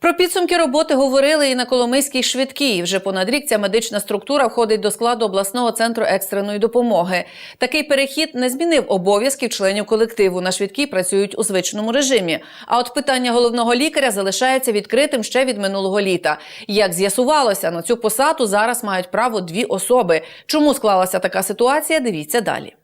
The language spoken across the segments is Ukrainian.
Про підсумки роботи говорили і на Коломийській швидкій. Вже понад рік ця медична структура входить до складу обласного центру екстреної допомоги. Такий перехід не змінив обов'язків членів колективу. На швидкій працюють у звичному режимі. А от питання головного лікаря залишається відкритим ще від минулого літа. Як з'ясувалося, на цю посаду зараз мають право дві особи. Чому склалася така ситуація? Дивіться далі.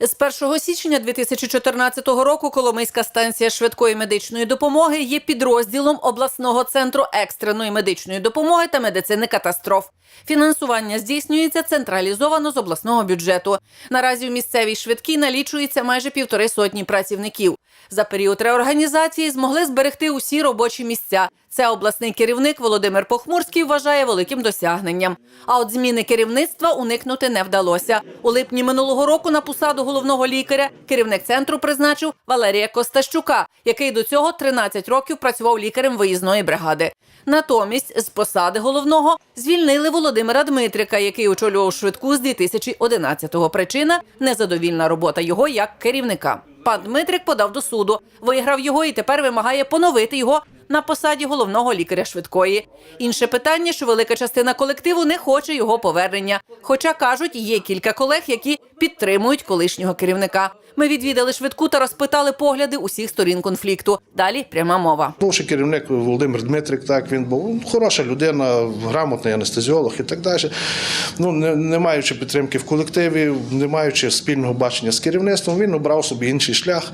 З 1 січня 2014 року Коломийська станція швидкої медичної допомоги є підрозділом обласного центру екстреної медичної допомоги та медицини катастроф. Фінансування здійснюється централізовано з обласного бюджету. Наразі у місцевій швидкій налічується майже півтори сотні працівників. За період реорганізації змогли зберегти усі робочі місця. Це обласний керівник Володимир Похмурський вважає великим досягненням. А от зміни керівництва уникнути не вдалося. У липні минулого року на посаду головного лікаря керівник центру призначив Валерія Костащука, який до цього 13 років працював лікарем виїзної бригади. Натомість з посади головного звільнили Володимира Дмитрика, який очолював швидку з 2011-го. Причина незадовільна робота його як керівника. Пан Дмитрик подав до суду, виграв його і тепер вимагає поновити його на посаді головного лікаря швидкої. Інше питання, що велика частина колективу не хоче його повернення. Хоча кажуть, є кілька колег, які підтримують колишнього керівника. Ми відвідали швидку та розпитали погляди усіх сторін конфлікту. Далі пряма мова. Бувший керівник Володимир Дмитрик, так він був хороша людина, грамотний анестезіолог і так далі. Ну, не, не маючи підтримки в колективі, не маючи спільного бачення з керівництвом, він обрав собі інший шлях,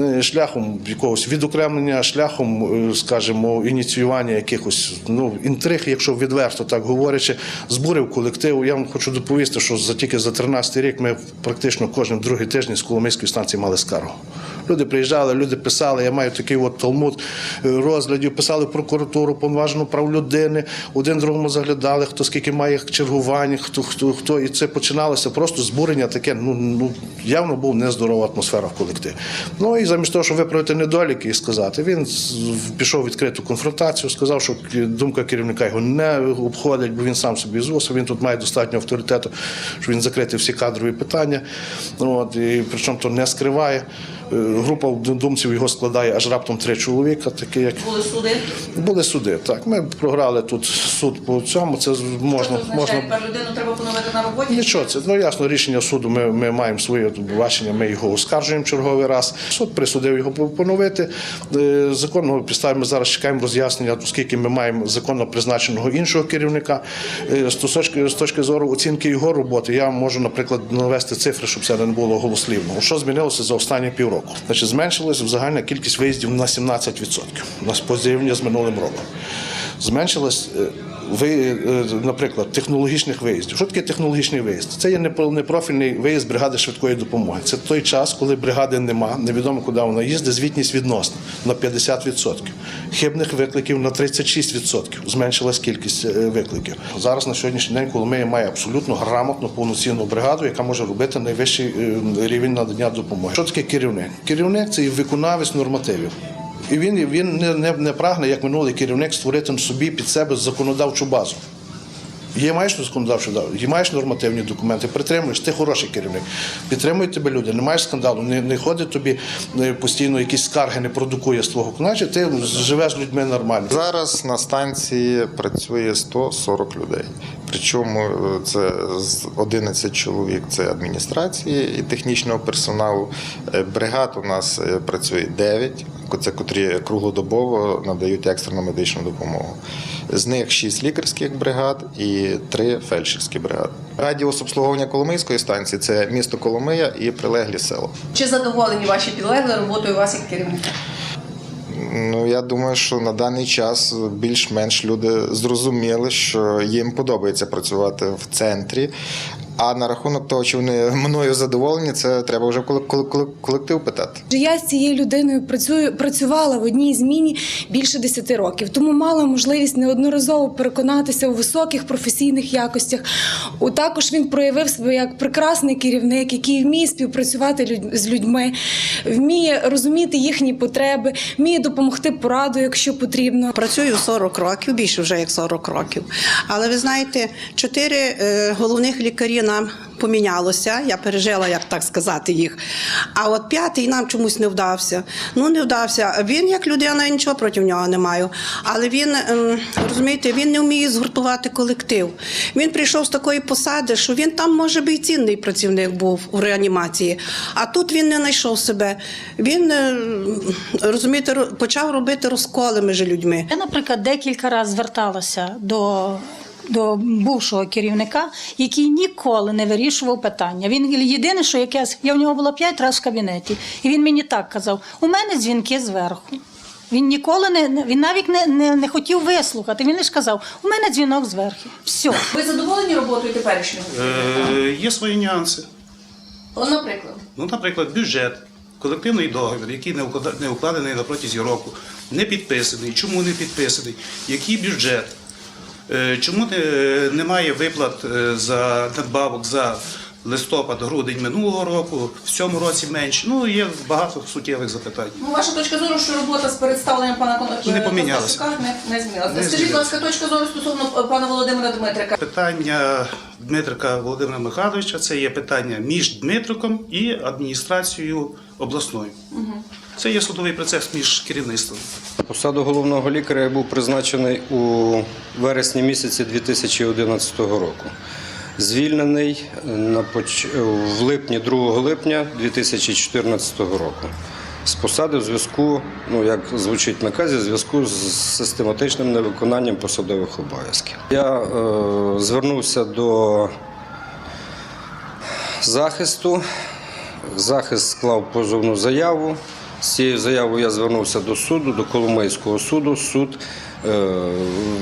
е, шляхом якогось відокремлення, шляхом, е, скажімо, ініціювання якихось ну, інтриг, якщо відверто так говорячи, збурив колектив. Я вам хочу доповісти, що за тільки за 13 рік ми практично кожен другий тиждень з Коломийської станції мали скаргу. Люди приїжджали, люди писали. Я маю такий от талмуд е, розглядів, писали прокуратуру, повноважену прав людини. Один другому заглядали, хто скільки має чергувань, хто хто хто. І це починалося просто збурення таке. Ну ну явно був нездорова атмосфера в колективі. Ну і замість того, щоб виправити недоліки і сказати, він з- пішов відкриту конфронтацію, сказав, що думка керівника його не обходить, бо він сам собі зусив, Він тут має достатньо авторитету, що він закрити всі кадрові питання. От і причому то не скриває. Е, Група однодумців його складає аж раптом три чоловіка, такі як Були суди. були суди. Так, ми програли тут суд по цьому. Це можна можна. Тепер людину треба поновити на роботі. Нічого, це ну ясно, рішення суду. Ми, ми маємо своє бачення, ми його оскаржуємо черговий раз. Суд присудив його поновити. Е, Законного підстави ми зараз чекаємо роз'яснення, оскільки ми маємо законно призначеного іншого керівника. Е, З точки, з точки зору оцінки його роботи, я можу, наприклад, навести цифри, щоб це не було голослівно. Що змінилося за останні півроку? Значить, зменшилася загальна кількість виїздів на 17%. У нас порівняно з минулим роком. Зменшилась е, ви, е, наприклад, технологічних виїздів. Що таке технологічний виїзд? Це є непро- непрофільний виїзд бригади швидкої допомоги. Це той час, коли бригади нема, невідомо куди вона їздить, звітність відносна на 50%. Хибних викликів на 36%. Зменшилась кількість е, викликів. Зараз на сьогоднішній день Коломия має абсолютно грамотну повноцінну бригаду, яка може робити найвищий е, рівень надання допомоги. Що таке керівник? Керівник це і виконавець нормативів. І він, він не, не, не прагне, як минулий керівник, створити собі під себе законодавчу базу. Є маєш законодавчу базу, є маєш нормативні документи, притримуєш, ти хороший керівник. Підтримують тебе люди, не маєш скандалу, не, не ходить тобі е, постійно якісь скарги, не продукує з твого. Значить, ти живеш з людьми нормально. Зараз на станції працює 140 людей. Причому е, це з 11 чоловік це адміністрації і технічного персоналу. Е, Бригад у нас працює 9, це котрі круглодобово надають екстрену медичну допомогу. З них 6 лікарських бригад і 3 фельдшерські бригади. Радіус обслуговування Коломийської станції це місто Коломия і прилеглі села. Чи задоволені ваші підлегли роботою вас як керівника? Ну я думаю, що на даний час більш-менш люди зрозуміли, що їм подобається працювати в центрі. А на рахунок того, чи вони мною задоволені, це треба вже коле- коле- коле- колектив питати. Я з цією людиною працюю, працювала в одній зміні більше 10 років, тому мала можливість неодноразово переконатися у високих професійних якостях. У також він проявив себе як прекрасний керівник, який вміє співпрацювати з людьми, вміє розуміти їхні потреби, вміє допомогти порадою, якщо потрібно. Працюю 40 років, більше вже як 40 років. Але ви знаєте, чотири е, головних лікарі нам помінялося. Я пережила, як так сказати, їх. А от п'ятий нам чомусь не вдався. Ну, не вдався. Він, як людина, я нічого проти нього не маю. Але він, ем, розумієте, він не вміє згуртувати колектив. Він прийшов з такої посади, що він там, може би, і цінний працівник був у реанімації. А тут він не знайшов себе. Він, е, розумієте, почав робити розколи між людьми. Я, наприклад, декілька разів зверталася до, до бувшого керівника, який ніколи не вирішував питання. Він єдине, що якесь, я в нього була п'ять разів в кабінеті, і він мені так казав: у мене дзвінки зверху. Він ніколи не він навіть не, не, не хотів вислухати. Він лише казав: у мене дзвінок зверху. Все. Ви задоволені роботою теперішнього? Е, Є свої нюанси. От, наприклад. Ну, наприклад, бюджет, колективний договір, який не укладений на протязі року, не підписаний. Чому не підписаний? Який бюджет? Е, Чому немає виплат е, за надбавок за листопад, грудень минулого року, в цьому році менше? Ну, є багато суттєвих запитань. Ну, ваша точка зору, що робота з представленням пана Кон- Не помінялася. Не, не змінилася. Не Скажіть, будь ласка, точка зору стосовно е, пана Володимира Дмитрика. Питання Дмитрика Володимира Михайловича це є питання між Дмитриком і адміністрацією обласною. Це є судовий процес між керівництвом. Посаду головного лікаря я був призначений у вересні місяці 2011 року. Звільнений в липні, 2 липня 2014 року. З посади в зв'язку, ну як звучить наказі, в зв'язку з систематичним невиконанням посадових обов'язків. Я е, звернувся до захисту. Захист склав позовну заяву. З цією заявою я звернувся до суду, до Коломийського суду. Суд е,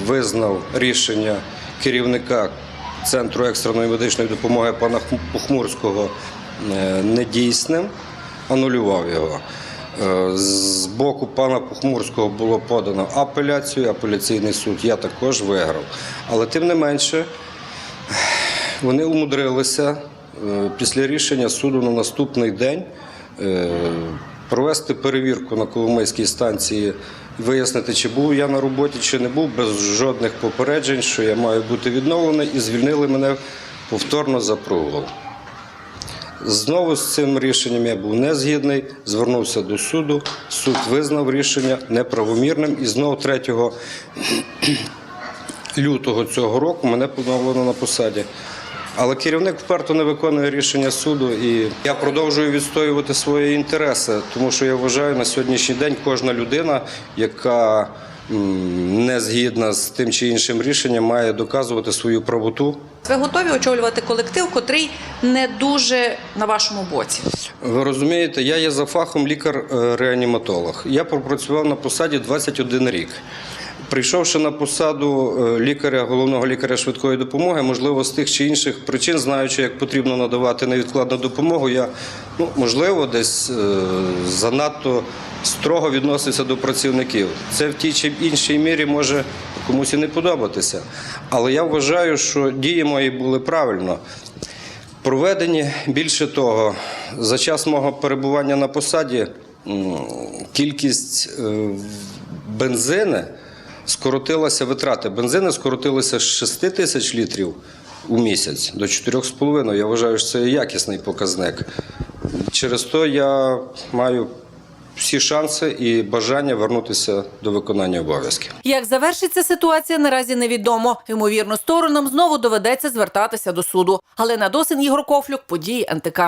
визнав рішення керівника Центру екстреної медичної допомоги пана Хм- Похмурського е, недійсним, анулював його. Е, З боку пана Похмурського було подано апеляцію, апеляційний суд я також виграв. Але тим не менше, вони умудрилися е, після рішення суду на наступний день провести перевірку на Коломийській станції, вияснити, чи був я на роботі, чи не був, без жодних попереджень, що я маю бути відновлений, і звільнили мене повторно за прогул. Знову з цим рішенням я був не згідний, звернувся до суду. Суд визнав рішення неправомірним і знову 3 лютого цього року мене поновлено на посаді. Але керівник вперто не виконує рішення суду, і я продовжую відстоювати свої інтереси, тому що я вважаю на сьогоднішній день кожна людина, яка не згідна з тим чи іншим рішенням, має доказувати свою правоту Ви готові очолювати колектив, котрий не дуже на вашому боці? Ви розумієте, я є за фахом лікар-реаніматолог. Я пропрацював на посаді 21 рік. Прийшовши на посаду е, лікаря, головного лікаря швидкої допомоги, можливо, з тих чи інших причин, знаючи, як потрібно надавати невідкладну допомогу, я ну, можливо десь е, занадто строго відносився до працівників. Це в тій чи іншій мірі може комусь і не подобатися. Але я вважаю, що дії мої були правильно. Проведені більше того, за час мого перебування на посаді кількість е, бензини скоротилася, витрати бензину скоротилися з 6 тисяч літрів у місяць до 4,5. Я вважаю, що це якісний показник. Через то я маю всі шанси і бажання вернутися до виконання обов'язків. Як завершиться ситуація, наразі невідомо. Ймовірно, сторонам знову доведеться звертатися до суду. Але на досин Ігор Кофлюк, події НТК.